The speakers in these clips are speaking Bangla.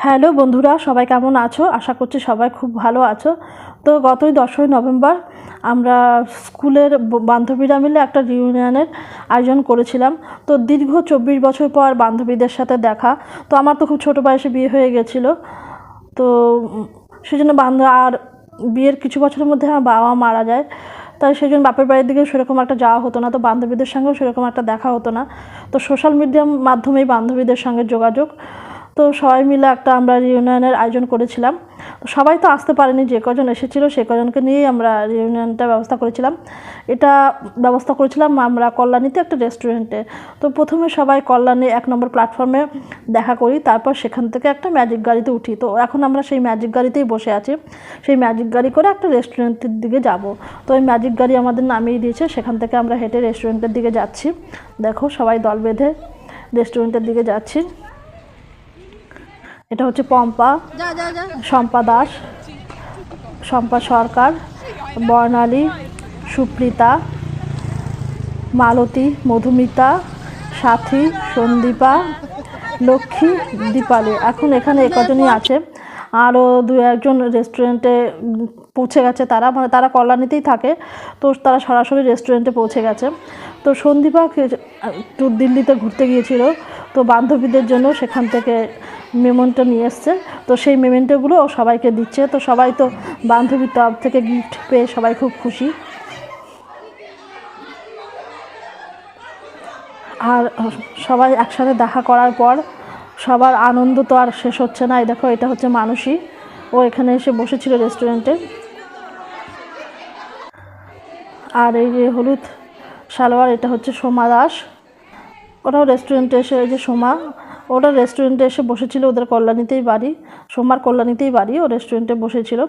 হ্যালো বন্ধুরা সবাই কেমন আছো? আশা করছি সবাই খুব ভালো আছো। তো গতই দশই নভেম্বর আমরা স্কুলের বান্ধবীরা মিলে একটা রিউনিয়নের আয়োজন করেছিলাম। তো দীর্ঘ চব্বিশ বছর পর বান্ধবীদের সাথে দেখা। তো আমার তো খুব ছোটো বয়সে বিয়ে হয়ে গেছিল। তো উম, সেজন্য বান্ধব আর বিয়ের কিছু বছরের মধ্যে আমার বাবা মারা যায়। তাই সেই জন্য বাপের বাড়ির দিকেও সেরকম একটা যাওয়া হতো না। তো বান্ধবীদের সঙ্গেও সেরকম একটা দেখা হতো না। তো সোশ্যাল মিডিয়ার মাধ্যমেই বান্ধবীদের সঙ্গে যোগাযোগ। তো সবাই মিলে একটা আমরা রিউনিয়নের আয়োজন করেছিলাম। সবাই তো আসতে পারেনি, যে কজন এসেছিল সে কজনকে নিয়েই আমরা রিউনিয়নটা ব্যবস্থা করেছিলাম। এটা ব্যবস্থা করেছিলাম আমরা কল্যাণীতে একটা রেস্টুরেন্টে তো প্রথমে সবাই কল্যাণী এক নম্বর প্ল্যাটফর্মে দেখা করি, তারপর সেখান থেকে একটা ম্যাজিক গাড়িতে উঠি। তো এখন আমরা সেই ম্যাজিক গাড়িতেই বসে আছি। সেই ম্যাজিক গাড়ি করে একটা রেস্টুরেন্টের দিকে যাব। তো ওই ম্যাজিক গাড়ি আমাদের নামিয়ে দিয়েছে, সেখান থেকে আমরা হেঁটে রেস্টুরেন্টের দিকে যাচ্ছি। দেখো সবাই দল বেঁধে রেস্টুরেন্টের দিকে যাচ্ছি। এটা হচ্ছে পম্পা। শম্পা দাস শম্পা সরকার বর্ণালী সুপ্রিতা মালতী মধুমিতা সাথী সন্দীপা লক্ষ্মী দীপালি। এখন এখানে একজনই আছে? আরও দু একজন রেস্টুরেন্টে পৌঁছে গেছে তারা। মানে তারা কল্যাণীতেই থাকে। তো তারা সরাসরি রেস্টুরেন্টে পৌঁছে গেছে। তো সন্দীপা একটু দিল্লিতে ঘুরতে গিয়েছিল। তো বান্ধবীদের জন্য সেখান থেকে মেমেন্টো নিয়ে এসছে। তো সেই মেমেন্টোগুলো সবাইকে দিচ্ছে। তো সবাই তো বান্ধবীর তরফ থেকে গিফট পেয়ে সবাই খুব খুশি। আর সবাই একসাথে দেখা করার পর সবার আনন্দ তো আর শেষ হচ্ছে না। এই দেখো, এটা হচ্ছে মানুষই ও এখানে এসে বসেছিল রেস্টুরেন্টে আর এই যে হলুদ সালোয়ার, এটা হচ্ছে সোমা দাস। ওরাও রেস্টুরেন্টে এসে, এই যে সোমা ওরা রেস্টুরেন্টে এসে বসেছিল, ওদের কল্যাণীতেই বাড়ি। সোমার কল্যাণীতেই বাড়ি ও রেস্টুরেন্টে বসেছিল।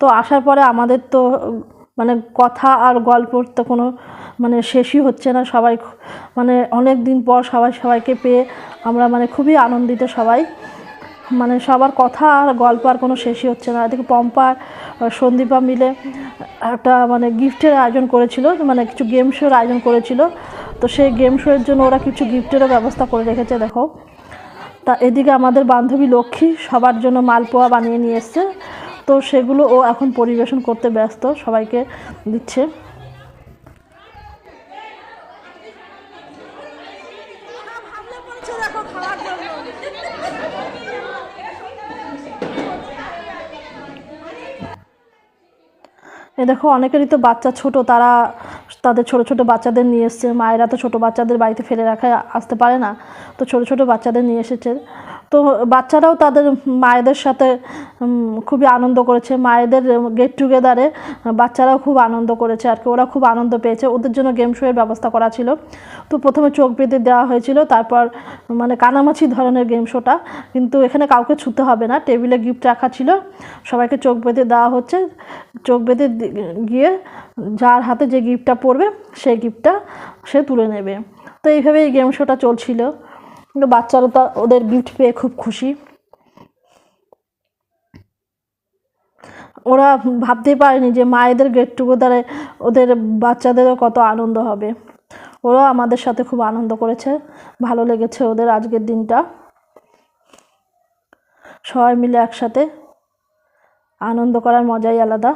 তো আসার পরে আমাদের তো মানে কথা আর গল্পর তো কোনো মানে শেষই হচ্ছে না। সবাই মানে অনেক দিন পর সবাই সবাইকে পেয়ে আমরা মানে খুবই আনন্দিত সবাই। মানে সবার কথা আর গল্প আর কোনো শেষই হচ্ছে না। এদিকে পম্পা সন্দীপা মিলে একটা মানে গিফটের আয়োজন করেছিল মানে কিছু গেম শোর আয়োজন করেছিল। তো সেই গেম শোয়ের জন্য ওরা কিছু গিফটেরও ব্যবস্থা করে রেখেছে, দেখো। তা এদিকে আমাদের বান্ধবী লক্ষ্মী সবার জন্য মালপোয়া বানিয়ে নিয়ে এসছে। তো সেগুলো ও এখন পরিবেশন করতে ব্যস্ত, সবাইকে দিচ্ছে। এ দেখো, অনেকেরই তো বাচ্চা ছোট, তারা তাদের ছোট ছোট বাচ্চাদের নিয়ে এসছে। মায়েরা তো ছোটো বাচ্চাদের বাড়িতে ফেলে রাখা, আসতে পারে না। তো ছোট ছোট বাচ্চাদের নিয়ে এসেছে। তো বাচ্চারাও তাদের মায়েদের সাথে খুবই আনন্দ করেছে। মায়েদের গেট টুগেদারে বাচ্চারাও খুব আনন্দ করেছে আর কি। ওরা খুব আনন্দ পেয়েছে। ওদের জন্য গেম শোয়ের ব্যবস্থা করা ছিল। তো প্রথমে চোখ বেঁধে দেওয়া হয়েছিল, তারপর মানে কানামাছি ধরনের গেম শোটা কিন্তু এখানে কাউকে ছুতে হবে না। টেবিলে গিফট রাখা ছিল। সবাইকে চোখ বেঁধে দেওয়া হচ্ছে। চোখ বেঁধে গিয়ে যার হাতে যে গিফটটা পড়বে, সেই গিফটটা সে তুলে নেবে। তো এইভাবে এই গেম শোটা চলছিল। কিন্তু বাচ্চারা তো ওদের গিফট পেয়ে খুব খুশি। ওরা ভাবতেই পারেনি যে মায়েদের গেট টুগেদারে ওদের বাচ্চাদেরও কত আনন্দ হবে। ওরাও আমাদের সাথে খুব আনন্দ করেছে। ভালো লেগেছে ওদের আজকের দিনটা। সবাই মিলে একসাথে আনন্দ করার মজাই আলাদা।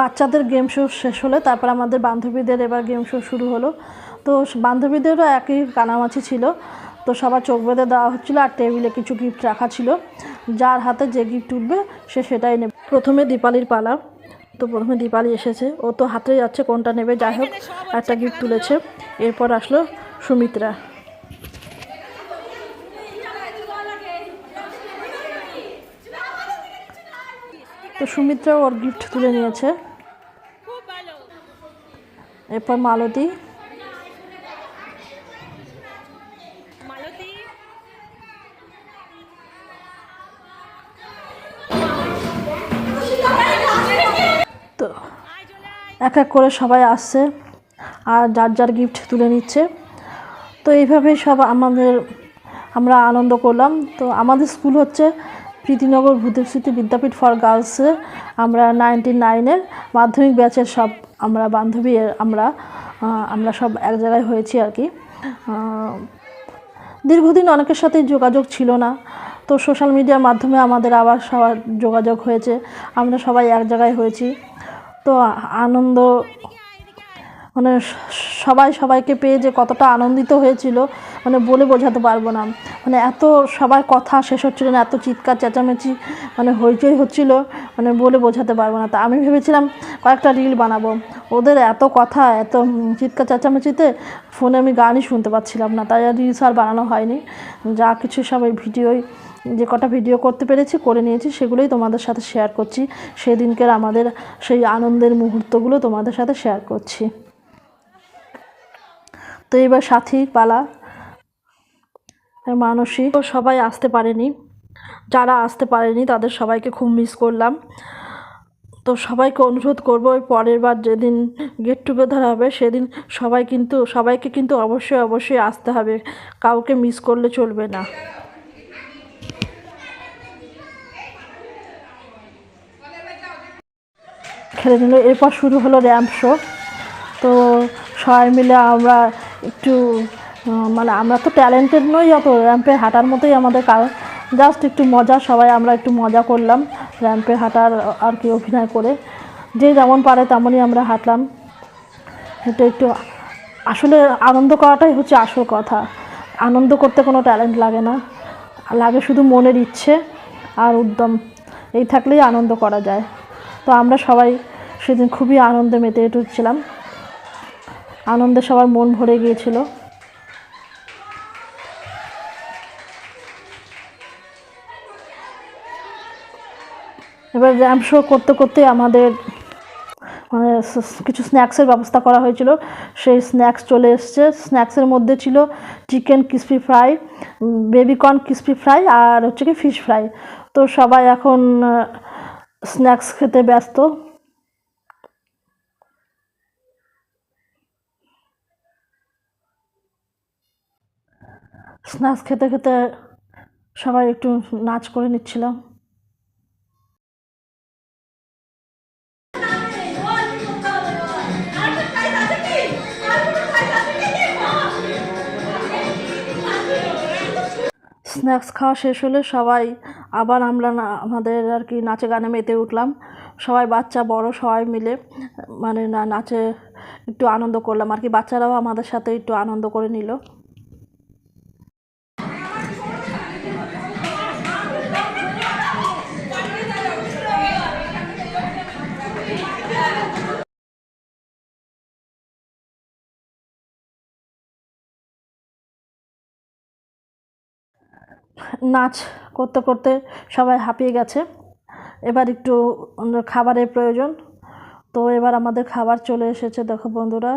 বাচ্চাদের গেম শো শেষ হলে তারপর আমাদের বান্ধবীদের এবার গেম শো শুরু হলো। তো বান্ধবীদেরও একই কানামাছি ছিল। তো সবার চোখ বেঁধে দেওয়া হচ্ছিল আর টেবিলে কিছু গিফট রাখা ছিল। যার হাতে যে গিফট উঠবে সে সেটাই নেবে। প্রথমে দীপালির পালা। তো প্রথমে দীপালি এসেছে। ও তো হাতে যাচ্ছে কোনটা নেবে? যাই হোক একটা গিফট তুলেছে। এরপর আসলো সুমিত্রা। তো সুমিত্রা ওর গিফট তুলে নিয়েছে। এরপর মালতী। তো এক এক করে সবাই আসছে আর যার যার গিফট তুলে নিচ্ছে। তো এইভাবেই সব আমাদের, আমরা আনন্দ করলাম। তো আমাদের স্কুল হচ্ছে প্রীতিনগর স্মৃতি বিদ্যাপীঠ ফর গার্লসে আমরা নাইনটি নাইনের মাধ্যমিক ব্যাচের সব আমরা বান্ধবী আমরা আমরা সব এক জায়গায় হয়েছি আর কি। দীর্ঘদিন অনেকের সাথে যোগাযোগ ছিল না। তো সোশ্যাল মিডিয়ার মাধ্যমে আমাদের আবার সবার যোগাযোগ হয়েছে। আমরা সবাই এক জায়গায় হয়েছি। তো আনন্দ মানে সবাই সবাইকে পেয়ে যে কতটা আনন্দিত হয়েছিল মানে বলে বোঝাতে পারব না। মানে এত সবার কথা শেষ হচ্ছিল না, এত চিৎকার, চেঁচামেচি মানে হইচই হচ্ছিল মানে বলে বোঝাতে পারব না। তা আমি ভেবেছিলাম কয়েকটা রিল বানাবো। ওদের এত কথা, এত চিৎকার, চেঁচামেচিতে ফোনে আমি গানই শুনতে পাচ্ছিলাম না। তাই আর রিলস আর বানানো হয়নি। যা কিছু সব সবাই ভিডিওই, যে কটা ভিডিও করতে পেরেছি, করে নিয়েছি, সেগুলোই তোমাদের সাথে শেয়ার করছি। সেদিনকের আমাদের সেই আনন্দের মুহূর্তগুলো তোমাদের সাথে শেয়ার করছি। তো এবার সাথী পালা। মানসী তো সবাই আসতে পারেনি। যারা আসতে পারেনি, তাদের সবাইকে খুব মিস করলাম। তো সবাইকে অনুরোধ করব, ওই পরের বার যেদিন গেট টুগেদার হবে, সেদিন সবাই কিন্তু, সবাইকে কিন্তু অবশ্যই অবশ্যই আসতে হবে। কাউকে মিস করলে চলবে না। খেলে নিল। এরপর শুরু হলো র্যাম্প শো। তো সবাই মিলে আমরা একটু মানে আমরা তো ট্যালেন্টেড নই অত র্যাম্পে হাঁটার মতোই আমাদের কারণ। জাস্ট একটু মজা, সবাই আমরা একটু মজা করলাম র্যাম্পে হাঁটার, আর কি অভিনয় করে। যে যেমন পারে তেমনই আমরা হাঁটলাম। এটা একটু, আসলে আনন্দ করাটাই হচ্ছে আসল কথা। আনন্দ করতে কোনো ট্যালেন্ট লাগে না। লাগে শুধু মনের ইচ্ছে আর উদ্যম। এই থাকলেই আনন্দ করা যায়। তো আমরা সবাই সেদিন খুবই আনন্দে মেতে উঠছিলাম। আনন্দে সবার মন ভরে গিয়েছিল। এবার র্যাম্প শো করতে করতে আমাদের মানে কিছু স্ন্যাক্সের ব্যবস্থা করা হয়েছিল। সেই স্ন্যাক্স চলে এসছে। স্ন্যাক্সের মধ্যে ছিল chicken crispy fry baby corn crispy fry আর হচ্ছে কি ফিশ ফ্রাই তো সবাই এখন স্ন্যাক্স খেতে ব্যস্ত। স্ন্যাক্স খেতে খেতে সবাই একটু নাচ করে নিচ্ছিলাম। স্ন্যাক্স খাওয়া শেষ হলে সবাই আবার আমরা আমাদের আর কি নাচে গানে মেতে উঠলাম। সবাই বাচ্চা, বড় সবাই মিলে মানে না, নাচে একটু আনন্দ করলাম। আর কি বাচ্চারাও আমাদের সাথে একটু আনন্দ করে নিল। নাচ করতে করতে সবাই হাঁপিয়ে গেছে। এবার একটু খাবারের প্রয়োজন। তো এবার আমাদের খাবার চলে এসেছে, দেখো বন্ধুরা।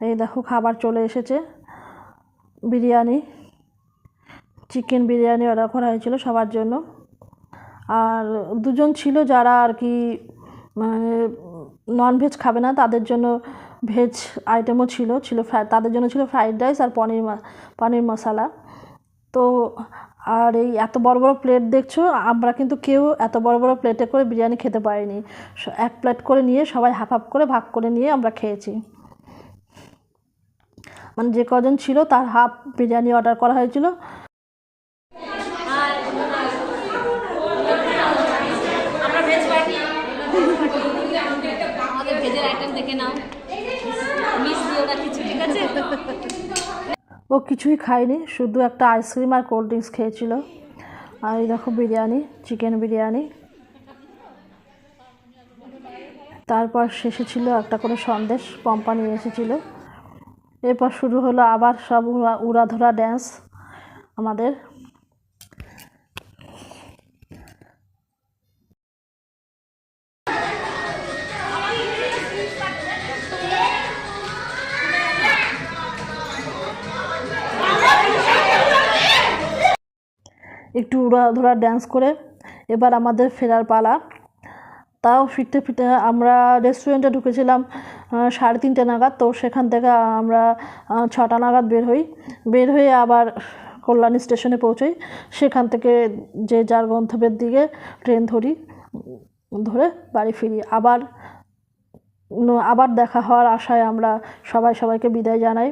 এই দেখো খাবার চলে এসেছে, বিরিয়ানি, চিকেন বিরিয়ানি অর্ডার করা হয়েছিল সবার জন্য। আর দুজন ছিল যারা আর কি মানে ননভেজ খাবে না, তাদের জন্য ভেজ আইটেমও ছিল ছিল তাদের জন্য ছিল ফ্রাইড রাইস আর পনির পনির মশলা। তো, আর এই এত বড় বড় প্লেট দেখছ, আমরা কিন্তু কেউ এত বড় বড় প্লেটে করে বিরিয়ানি খেতে পারিনি। এক প্লেট করে নিয়ে সবাই হাফ হাফ করে ভাগ করে নিয়ে আমরা খেয়েছি। মানে যে কজন ছিল তার হাফ বিরিয়ানি অর্ডার করা হয়েছিল আমরা ভেজ পার্টি আমাদের ভেজের আইটেম দেখে নাও মিস দিও না কিছু ঠিক আছে ও কিছুই খায়নি, শুধু একটা আইসক্রিম আর কোল্ড ড্রিঙ্কস খেয়েছিল। আর এই দেখো বিরিয়ানি চিকেন বিরিয়ানি। তারপর শেষে ছিল একটা করে সন্দেশ, পম্পা নিয়ে এসেছিল। এরপর শুরু হলো আবার সব উড়া, উড়াধরা ড্যান্স আমাদের। একটু উড়াধরা ড্যান্স করে এবার আমাদের ফেরার পালা। তাও ফিরতে ফিরতে আমরা রেস্টুরেন্টে ঢুকেছিলাম সাড়ে তিনটে নাগাদ। তো সেখান থেকে আমরা ছটা নাগাদ বের হই। বের হয়ে আবার কল্যাণী স্টেশনে পৌঁছই। সেখান থেকে যে যার গন্তব্যের দিকে ট্রেন ধরি, ধরে বাড়ি ফিরি। আবার আবার দেখা হওয়ার আশায় আমরা সবাই সবাইকে বিদায় জানাই।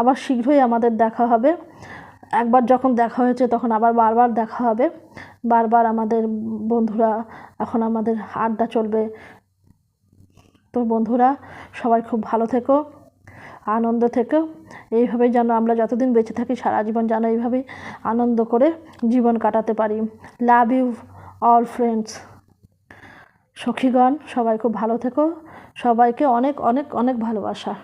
আবার শীঘ্রই আমাদের দেখা হবে। একবার যখন দেখা হয়েছে, তখন আবার বারবার দেখা হবে। বারবার আমাদের বন্ধুরা, এখন আমাদের আড্ডা চলবে। তো বন্ধুরা, সবাই খুব ভালো থেকো, আনন্দ থেকো। এইভাবেই যেন আমরা যতদিন বেঁচে থাকি, সারা জীবন যেন এইভাবেই আনন্দ করে জীবন কাটাতে পারি। লাভ ইউ অল ফ্রেন্ডস সখীগণ, সবাই খুব ভালো থেকো। সবাইকে অনেক অনেক অনেক ভালোবাসা।